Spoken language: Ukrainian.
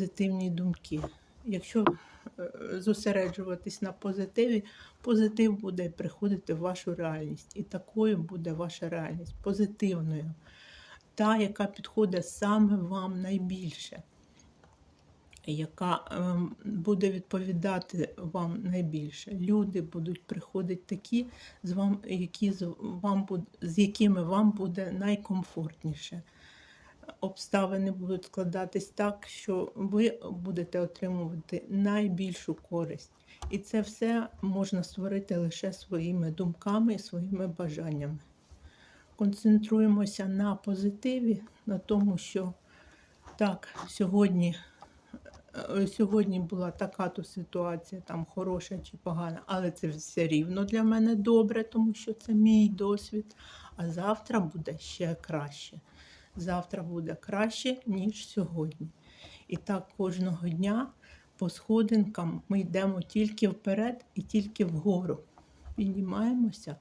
позитивні думки. Якщо е, зосереджуватись на позитиві, позитив буде приходити в вашу реальність. І такою буде ваша реальність позитивною, та, яка підходить саме вам найбільше, яка ем, буде відповідати вам найбільше. Люди будуть приходити такі, з, вам, які з, вам, з якими вам буде найкомфортніше обставини будуть складатись так, що ви будете отримувати найбільшу користь. І це все можна створити лише своїми думками і своїми бажаннями. Концентруємося на позитиві, на тому, що так, сьогодні, е, сьогодні була така то ситуація, там хороша чи погана, але це все рівно для мене добре, тому що це мій досвід. А завтра буде ще краще завтра буде краще, ніж сьогодні. І так кожного дня по сходинкам ми йдемо тільки вперед і тільки вгору. Піднімаємося